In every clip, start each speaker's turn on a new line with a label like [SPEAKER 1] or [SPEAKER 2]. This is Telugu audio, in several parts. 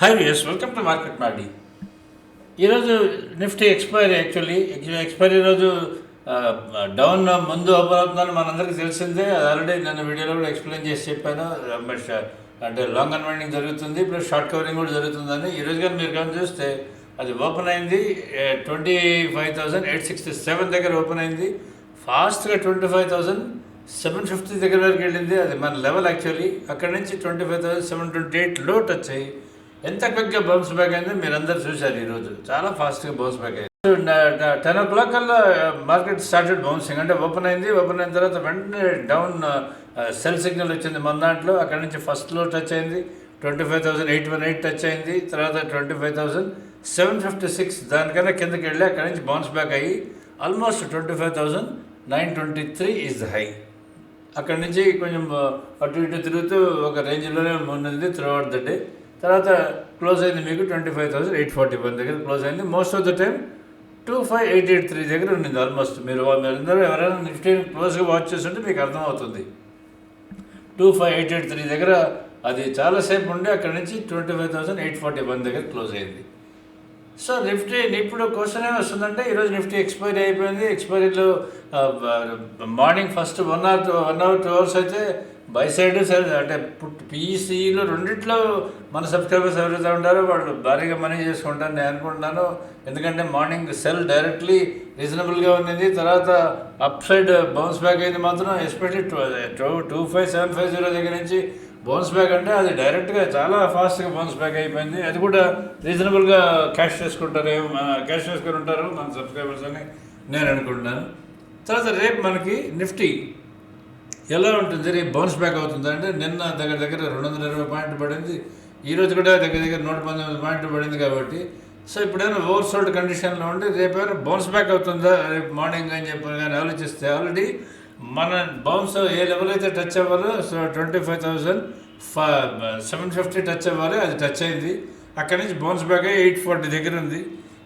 [SPEAKER 1] Hi yes welcome to market మాడి ఈరోజు నిఫ్టీ ఎక్స్పైరీ యాక్చువల్లీ ఎక్స్పైరీ రోజు డౌన్ ముందు ఓపెన్ అవుతుందని మనందరికీ తెలిసిందే. ఆల్రెడీ నేను వీడియోలో కూడా ఎక్స్ప్లెయిన్ చేసి చెప్పాను. బట్ అంటే లాంగ్ అన్వైండింగ్ జరుగుతుంది. ప్లస్ షార్ట్ కవరింగ్ కూడా జరుగుతుందని. ఈరోజు కానీ మీరు కానీ చూస్తే అది ఓపెన్ అయింది. Twenty five thousand eight sixty seven దగ్గర ఓపెన్ అయింది. ఫాస్ట్గా twenty five thousand seven fifty దగ్గర వరకు వెళ్ళింది. అది మన లెవెల్ యాక్చువల్లీ అక్కడ నుంచి twenty five thousand seven twenty ఎయిట్లో టచ్ అయ్యి ఎంత క్విక్గా బౌన్స్ బ్యాక్ అయింది మీరు అందరు చూశారు ఈరోజు. చాలా ఫాస్ట్గా బౌన్స్ బ్యాక్ అయింది. టెన్ ఓ క్లాక్ కల్లా మార్కెట్ స్టార్టెడ్ బౌన్సింగ్ అంటే ఓపెన్ అయింది ఓపెన్ అయిన తర్వాత వెంటనే డౌన్ సెల్ సిగ్నల్ వచ్చింది మన దాంట్లో. అక్కడ నుంచి ఫస్ట్లో టచ్ అయింది. Twenty five thousand eight one eight touch అయింది. తర్వాత twenty five thousand seven fifty six దానికన్నా కిందకి వెళ్ళి అక్కడ నుంచి బౌన్స్ బ్యాక్ అయ్యి almost twenty five thousand nine twenty three is the high అక్కడి నుంచి కొంచెం uh, అటు ఇటు తిరుగుతూ ఒక రేంజ్లోనే ఉన్నది త్రూ అవుట్ ద డే తర్వాత క్లోజ్ అయింది మీకు twenty five thousand eight forty one దగ్గర క్లోజ్ అయింది. Most of the time two five eight eight three దగ్గర ఉండింది ఆల్మోస్ట్ మీరు మీరందరూ ఎవరైనా నిఫ్టీని క్లోజ్గా వాచ్ చేస్తుంటే మీకు అర్థమవుతుంది. Two five eight eight three దగ్గర అది చాలాసేపు ఉండి అక్కడ నుంచి twenty five thousand eight forty one దగ్గర క్లోజ్ అయింది. సో నిఫ్టీ ఇప్పుడు క్వశ్చన్ ఏమి వస్తుందంటే ఈరోజు నిఫ్టీ ఎక్స్పైరీ అయిపోయింది. ఎక్స్పైరీలో morning first one hour one hour two hours అయితే బై సైడ్ సర్వీస్ అంటే పీసీలో రెండిట్లో మన సబ్స్క్రైబర్స్ ఎవరైతే ఉంటారో వాళ్ళు భారీగా మనీ చేసుకుంటారు నేను అనుకుంటున్నాను. ఎందుకంటే మార్నింగ్ సెల్ డైరెక్ట్లీ రీజనబుల్గా ఉన్నది. తర్వాత అప్ సైడ్ బౌన్స్ బ్యాక్ అయింది మాత్రం especially two two five seven five zero దగ్గర నుంచి బౌన్స్ బ్యాక్ అంటే అది డైరెక్ట్గా చాలా ఫాస్ట్గా బౌన్స్ బ్యాక్ అయిపోయింది. అది కూడా రీజనబుల్గా క్యాష్ చేసుకుంటారు. క్యాష్ చేసుకుని ఉంటారు మన సబ్స్క్రైబర్స్ అని నేను అనుకుంటున్నాను. తర్వాత రేపు మనకి నిఫ్టీ. ఎలా ఉంటుంది? రేపు బౌన్స్ బ్యాక్ అవుతుంది అంటే నిన్న దగ్గర దగ్గర రెండు వందల ఇరవై పాయింట్లు పడింది. ఈరోజు కూడా దగ్గర దగ్గర నూట పంతొమ్మిది పాయింట్లు పడింది కాబట్టి. సో ఇప్పుడైనా ఓవర్ సోల్డ్ కండిషన్లో ఉంటే రేపు ఏమైనా బౌన్స్ బ్యాక్ అవుతుందా? రేపు మార్నింగ్ అని చెప్పి కానీ ఆలోచిస్తే ఆల్రెడీ మన బౌన్స్ ఏ లెవెల్ అయితే టచ్ అవ్వాలో so twenty five thousand seven fifty touch అవ్వాలి అది టచ్ అయింది. అక్కడి నుంచి బౌన్స్ బ్యాక్ అయ్యి ఎయిట్ ఫార్టీ దగ్గర ఉంది.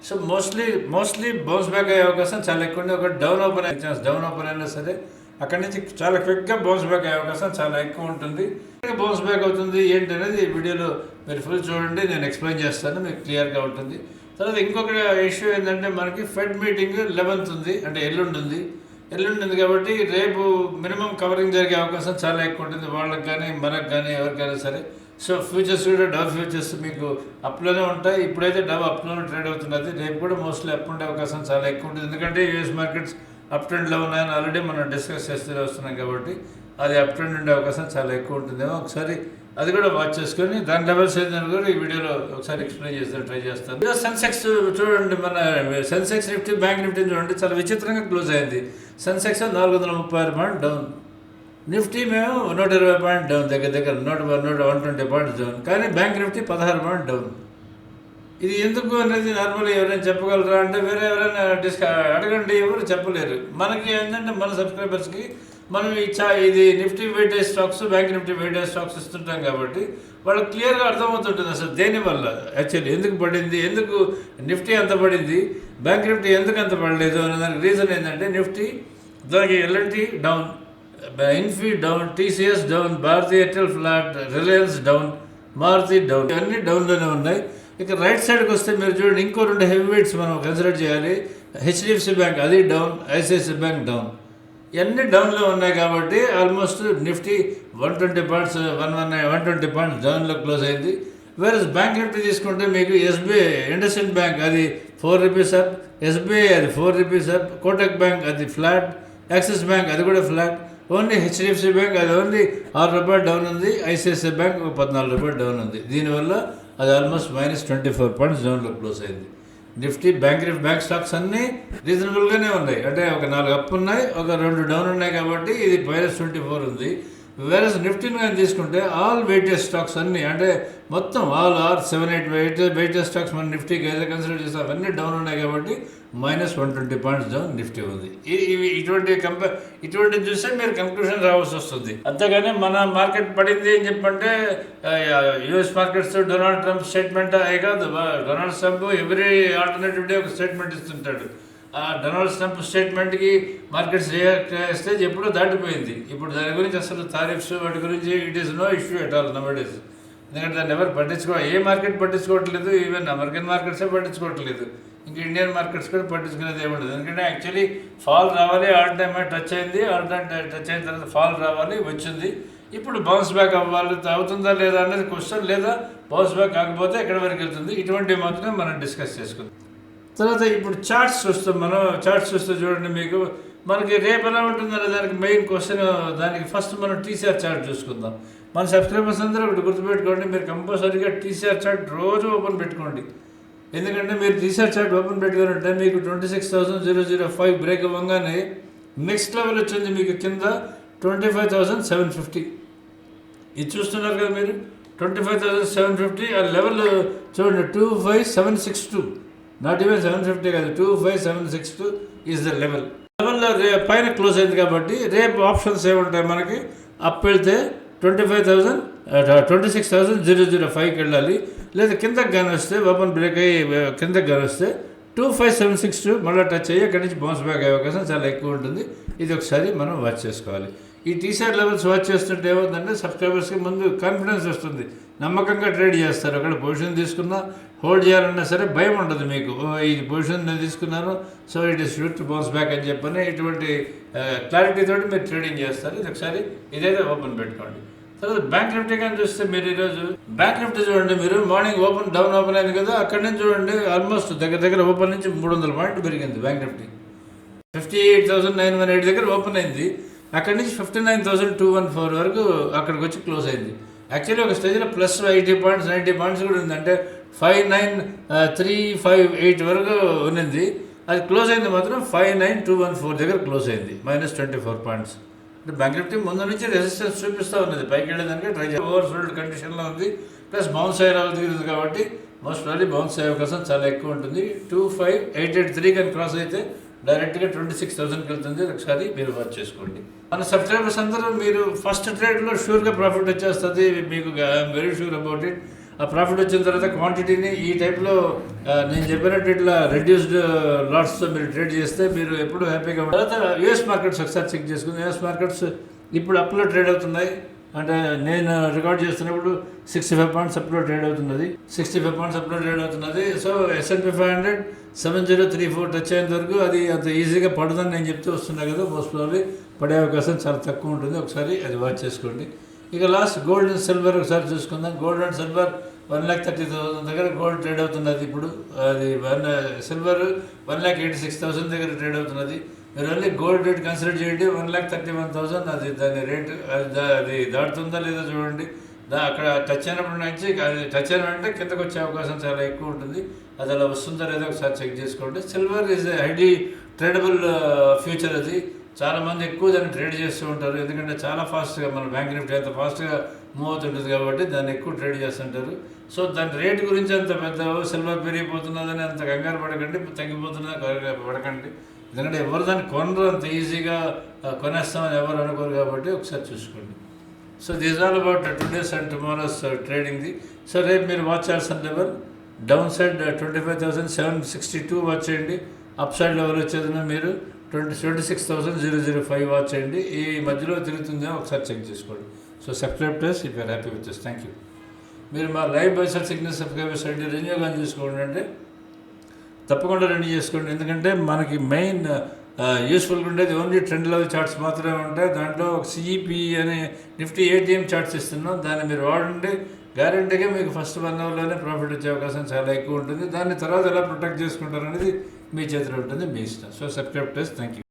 [SPEAKER 1] So mostly mostly bounce back అయ్యే అవకాశం చాలా ఎక్కువ ఉంది ఒక డౌన్ ఓపెన్ అయ్యే ఛాన్స్ డౌన్ ఓపెన్ అయినా సరే అక్కడి నుంచి చాలా క్విక్గా బౌన్స్ బ్యాక్ అయ్యే అవకాశం చాలా ఎక్కువ ఉంటుంది. బౌన్స్ బ్యాక్ అవుతుంది ఏంటి అనేది వీడియోలో మీరు ఫుల్ చూడండి నేను ఎక్స్ప్లెయిన్ చేస్తాను మీకు క్లియర్గా ఉంటుంది. తర్వాత ఇంకొక ఇష్యూ ఏంటంటే మనకి ఫెడ్ మీటింగ్ లెవెన్త్ ఉంది అంటే ఎల్లుండి ఉంది ఎల్లుండి ఉంది కాబట్టి రేపు మినిమం కవరింగ్ జరిగే అవకాశం చాలా ఎక్కువ ఉంటుంది. వాళ్ళకి కానీ మనకు కానీ ఎవరికైనా సరే. సో ఫ్యూచర్స్ కూడా డవ్ ఫ్యూచర్స్ మీకు అప్లోనే ఉంటాయి. ఇప్పుడైతే డవ్ అప్లోనే ట్రేడ్ అవుతున్నది. రేపు కూడా మోస్ట్లీ అప్ ఉండే అవకాశం చాలా ఎక్కువ ఉంటుంది. ఎందుకంటే యూఎస్ మార్కెట్స్ అప్ ట్రెండ్లో ఉన్నాయని ఆల్రెడీ మనం డిస్కస్ చేస్తూనే వస్తున్నాం కాబట్టి అది అప్ ట్రెండ్ ఉండే అవకాశం చాలా ఎక్కువ ఉంటుందేమో. ఒకసారి అది కూడా వాచ్ చేసుకొని దాని లెవెల్స్ ఏంటని కూడా ఈ వీడియోలో ఒకసారి ఎక్స్ప్లెయిన్ చేస్తాను ట్రై చేస్తాను. ఇదో సెన్సెక్స్ చూడండి మన సెన్సెక్స్ నిఫ్టీ బ్యాంక్ నిఫ్టీ చూడండి చాలా విచిత్రంగా క్లోజ్ అయింది. సెన్సెక్స్ నాలుగు వందల ముప్పై ఆరు పాయింట్ డౌన్. నిఫ్టీ మేము నూట ఇరవై పాయింట్ డౌన్ దగ్గర దగ్గర నూట నూట వన్ ట్వంటీ పాయింట్స్ డౌన్. కానీ బ్యాంక్ నిఫ్టీ పదహారు పాయింట్ డౌన్. ఇది ఎందుకు అనేది నార్మల్గా ఎవరైనా చెప్పగలరా? అంటే వేరే ఎవరైనా డిస్క అడగండి ఎవరు చెప్పలేరు. మనకి ఏంటంటే మన సబ్స్క్రైబర్స్కి మనం ఇచ్చా చా ఇది Nifty weightage stocks bank Nifty weightage stocks ఇస్తుంటాం కాబట్టి వాళ్ళకి క్లియర్గా అర్థమవుతుంటుంది అసలు దేనివల్ల? యాక్చువల్లీ ఎందుకు పడింది? ఎందుకు నిఫ్టీ అంత పడింది? బ్యాంక్ నిఫ్టీ ఎందుకు అంత పడలేదు? అనే దానికి రీజన్ ఏంటంటే నిఫ్టీ దానికి L and T down Infy down TCS down Bharti Airtel flat Reliance down Maruti down అన్నీ డౌన్లోనే ఉన్నాయి. ఇక రైట్ సైడ్కి వస్తే మీరు చూడండి ఇంకో రెండు హెవీ వెయిట్స్ మనం కన్సిడర్ చేయాలి. హెచ్డిఎఫ్సి బ్యాంక్ అది డౌన్ ఐసిఐసి బ్యాంక్ డౌన్ ఇవన్నీ డౌన్లో ఉన్నాయి కాబట్టి almost Nifty one twenty points one one one twenty points డౌన్లో క్లోజ్ అయింది. వేరే బ్యాంక్ నిఫ్టీ తీసుకుంటే మీకు ఎస్బీఐ ఇండస్ఇండ్ బ్యాంక్ అది ఫోర్ రూపీస్ అప్ ఎస్బీఐ అది four rupees up Kotak bank అది ఫ్లాట్ యాక్సిస్ బ్యాంక్ అది కూడా ఫ్లాట్ ఓన్లీ హెచ్డిఎఫ్సి బ్యాంక్ అది ఓన్లీ ఆరు రూపాయలు డౌన్ ఉంది. ఐసిఐసిఐ బ్యాంక్ ఒక పద్నాలుగు రూపాయలు డౌన్ ఉంది. దీనివల్ల అది almost minus twenty four points జోన్లో క్లోజ్ అయింది. Nifty bank Nifty bank stocks అన్నీ రీజనబుల్గానే ఉన్నాయి. అంటే ఒక నాలుగు అప్ ఉన్నాయి ఒక రెండు డౌన్ ఉన్నాయి కాబట్టి ఇది మైనస్ ట్వంటీ ఫోర్ ఉంది. వేరే నిఫ్టీని కానీ తీసుకుంటే ఆల్ వెయిటేజ్ స్టాక్స్ అన్నీ అంటే మొత్తం all are seven eight weight weightage stocks మన నిఫ్టీకి ఏదైతే కన్సిడర్ చేస్తే అవన్నీ డౌన్ ఉన్నాయి కాబట్టి minus one twenty points down Nifty ఉంది. ఇవి ఇటువంటి కంపే ఇటువంటి చూస్తే మీరు కన్క్లూషన్ రావాల్సి వస్తుంది. అంతేగాని మన మార్కెట్ పడింది అని చెప్పంటే US markets Donald Trump statement అయ్యే కాదు Donald Trump every alternative day ఒక స్టేట్మెంట్ ఇస్తుంటాడు. డొనాల్డ్ ట్రంప్ స్టేట్మెంట్కి మార్కెట్స్ రియాక్ట్ చేస్తే ఎప్పుడో దాటిపోయింది. ఇప్పుడు దాని గురించి అసలు తారీఫ్స్ వాటి గురించి it is no issue at all nowadays ఎందుకంటే దాన్ని ఎవరు పట్టించుకో ఏ మార్కెట్ పట్టించుకోవట్లేదు ఈవెన్ అమెరికన్ మార్కెట్సే పట్టించుకోవట్లేదు. ఇంకా ఇండియన్ మార్కెట్స్ కూడా పట్టించుకునేది ఏముండదు ఎందుకంటే యాక్చువల్లీ ఫాల్ రావాలి ఆల్ టైమ్ టచ్ అయింది ఆల్ టైమ్ టచ్ అయిన తర్వాత ఫాల్ రావాలి వచ్చింది. ఇప్పుడు బౌన్స్ బ్యాక్ అవ్వాలి అవుతుందా లేదా అనేది క్వశ్చన్ లేదా బౌన్స్ బ్యాక్ కాకపోతే ఎక్కడి వరకు వెళ్తుంది? ఇటువంటివి మాత్రమే మనం డిస్కస్ చేసుకుందాం. తర్వాత ఇప్పుడు చార్ట్స్ చూస్తాం మనం. చార్ట్స్ చూస్తే చూడండి మీకు. మనకి రేపు ఎలా ఉంటుందనే దానికి మెయిన్ క్వశ్చన్ దానికి ఫస్ట్ మనం టీసీఆర్ చార్ట్ చూసుకుందాం. మన సబ్స్క్రైబర్స్ అందరూ ఒకటి గుర్తుపెట్టుకోండి. మీరు కంపల్సరీగా టీసీఆర్ చార్ట్ రోజు ఓపెన్ పెట్టుకోండి. ఎందుకంటే మీరు టీసీఆర్ చార్ట్ ఓపెన్ పెట్టుకున్నట్టే మీకు twenty six thousand zero zero five break అవ్వగానే నెక్స్ట్ లెవెల్ వచ్చింది మీకు కింద twenty five thousand seven fifty ఇది చూస్తున్నారు కదా మీరు? Twenty five thousand seven fifty ఆ లెవెల్ చూడండి two five seven six two not even seven fifty కాదు two five seven six two is the level. లెవెల్లో రే పైన క్లోజ్ అయింది కాబట్టి రేపు ఆప్షన్స్ ఏముంటాయి మనకి? అప్ వెళ్తే twenty five thousand twenty six thousand zero zero ఫైవ్కి వెళ్ళాలి. లేదా కిందకి కానీ వస్తే ఓపెన్ బ్రేక్ అయ్యి కిందకి కానీ వస్తే two five seven six two మళ్ళీ టచ్ అయ్యి అక్కడి నుంచి బౌన్స్ బ్యాక్ అయ్యే అవకాశం చాలా ఎక్కువ ఉంటుంది. ఇది ఒకసారి మనం వాచ్ చేసుకోవాలి. ఈ టీషర్ట్ లెవెల్స్ వాచ్ చేస్తుంటే ఏమవుతుందంటే సబ్స్క్రైబర్స్కి ముందు కాన్ఫిడెన్స్ వస్తుంది. నమ్మకంగా ట్రేడ్ చేస్తారు. అక్కడ పొజిషన్ తీసుకున్నా హోల్డ్ చేయాలన్నా సరే భయం ఉండదు మీకు. ఓ, పొజిషన్ నేను తీసుకున్నాను so it is shoot bounce back అని చెప్పని ఇటువంటి క్లారిటీ తోటి మీరు ట్రేడింగ్ చేస్తారు. ఇది ఒకసారి ఇదైతే ఓపెన్ పెట్టుకోండి. తర్వాత బ్యాంక్ నిఫ్టీ కానీ చూస్తే మీరు ఈరోజు బ్యాంక్ నిఫ్టీ చూడండి మీరు మార్నింగ్ ఓపెన్ డౌన్ ఓపెన్ అయింది కదా అక్కడి నుంచి చూడండి ఆల్మోస్ట్ దగ్గర దగ్గర ఓపెన్ నుంచి మూడు వందల పాయింట్ పెరిగింది bank Nifty. Fifty eight thousand nine one eight దగ్గర ఓపెన్ అయింది అక్కడి నుంచి fifty nine thousand two one four వరకు అక్కడికి వచ్చి క్లోజ్ అయింది యాక్చువల్లీ ఒక స్టేజ్లో plus eighty points ninety points కూడా ఉంది అంటే five nine three five eight వరకు ఉన్నింది. అది క్లోజ్ అయింది మాత్రం five nine two one four దగ్గర క్లోజ్ అయింది. మైనస్ ట్వంటీ ఫోర్ పాయింట్స్ అంటే బ్యాంక్ ముందు నుంచి రెసిస్టెన్స్ చూపిస్తూ ఉన్నది. పైకి వెళ్ళేదానికి ట్రై ఓవర్ సోల్డ్ కండిషన్లో ఉంది. ప్లస్ బౌన్స్ అయ్యే లెవెల్ దిగుతుంది కాబట్టి మోస్ట్ ప్రాబ్లీ బౌన్స్ అయ్యే అవకాశం చాలా ఎక్కువ ఉంటుంది. Two five eight eight three కానీ క్రాస్ అయితే డైరెక్ట్గా ట్వంటీ సిక్స్ థౌసండ్కి వెళ్తుంది. ఒకసారి మీరు వర్క్ చేసుకోండి. మన సబ్స్క్రైబర్స్ అందరూ మీరు ఫస్ట్ ట్రేడ్లో షూర్గా ప్రాఫిట్ వచ్చేస్తుంది. మీకు I'm very sure about it. ఆ ప్రాఫిట్ వచ్చిన తర్వాత క్వాంటిటీని ఈ టైప్లో నేను చెప్పినట్టు ఇట్లా రెడ్యూస్డ్ లాట్స్తో మీరు ట్రేడ్ చేస్తే మీరు ఎప్పుడు హ్యాపీగా ఉంటారు. తర్వాత యూఎస్ మార్కెట్స్ ఒకసారి చెక్ చేసుకుంది. యూఎస్ మార్కెట్స్ ఇప్పుడు అప్లో ట్రేడ్ అవుతున్నాయి. అంటే నేను రికార్డ్ చేస్తున్నప్పుడు సిక్స్టీ ఫైవ్ పాయింట్స్ అప్లో ట్రేడ్ అవుతున్నది. సిక్స్టీ ఫైవ్ పాయింట్స్ అప్లో ట్రేడ్ అవుతున్నది. So S and P five hundred seven zero three four touch అయ్యేంత వరకు అది అంత ఈజీగా పడదని నేను చెప్తూ వస్తున్నా కదా మోస్ట్ ప్రాబ్లీ పడే అవకాశం చాలా తక్కువ ఉంటుంది. ఒకసారి అది వాచ్ చేసుకోండి. ఇక లాస్ట్ గోల్డ్ అండ్ సిల్వర్ ఒకసారి చూసుకుందాం. Gold and silver one lakh thirty thousand దగ్గర గోల్డ్ ట్రేడ్ అవుతున్నది ఇప్పుడు. అది one silver one lakh eighty six thousand దగ్గర ట్రేడ్ అవుతున్నది. మీరు ఓన్లీ గోల్డ్ రేట్ కన్సిడర్ చేయండి. One lakh thirty one thousand అది దాని రేట్ అది అది దాటుతుందా లేదా చూడండి. దా అక్కడ టచ్ అయినప్పటి నుంచి అది టచ్ అయిన వెంటనే కిందకు వచ్చే అవకాశం చాలా ఎక్కువ ఉంటుంది. అది అలా వస్తుందా లేదా ఒకసారి చెక్ చేసుకోండి. Silver is highly tradable future అది. చాలామంది ఎక్కువ దాన్ని ట్రేడ్ చేస్తూ ఉంటారు. ఎందుకంటే చాలా ఫాస్ట్గా మన బ్యాంక్ నిఫ్టీ అంత ఫాస్ట్గా మూవ్ అవుతుంటుంది కాబట్టి దాన్ని ఎక్కువ ట్రేడ్ చేస్తుంటారు. సో దాని రేట్ గురించి అంత పెద్ద సిల్వర్ పెరిగిపోతున్నదని అంత కంగారు పడకండి. తగ్గిపోతున్నది పడకండి. ఎందుకంటే ఎవరు దాన్ని కొనరు అంత ఈజీగా కొనేస్తామని ఎవరు అనుకోరు కాబట్టి ఒకసారి చూసుకోండి. So this all about today's and tomorrow's ట్రేడింగ్ది so రేపు మీరు వాచ్ చేయాల్సిన level down side twenty five thousand seven sixty two watch చేయండి. అప్ సైడ్ లెవెల్ వచ్చేదన్నా మీరు twenty twenty six thousand zero zero five watch చేయండి. ఈ మధ్యలో తిరుగుతుందేమో ఒకసారి చెక్ చేసుకోండి. So subscribe this if you're happy with this thank you మీరు మా లైవ్ బైసర్ సిగ్నల్ సబ్స్క్రైబర్స్ ఐడి రెన్యూ కానీ చేసుకోండి అంటే తప్పకుండా రెడీ చేసుకోండి. ఎందుకంటే మనకి మెయిన్ యూస్ఫుల్గా ఉండేది ఓన్లీ ట్రెండ్ లెవెల్ చార్ట్స్ మాత్రమే ఉంటాయి. దాంట్లో ఒక సిఈపి అనే నిఫ్టీ ఏటీఎం చార్ట్స్ ఇస్తున్నాం. దాన్ని మీరు వాడండి. గ్యారంటీగా మీకు ఫస్ట్ వన్ అవర్లోనే ప్రాఫిట్ వచ్చే అవకాశం చాలా ఎక్కువ ఉంటుంది. దాన్ని తర్వాత ఎలా ప్రొటెక్ట్ చేసుకుంటారు అనేది మీ చేతిలో ఉంటుంది మీ ఇష్టం. So subscribe test thank you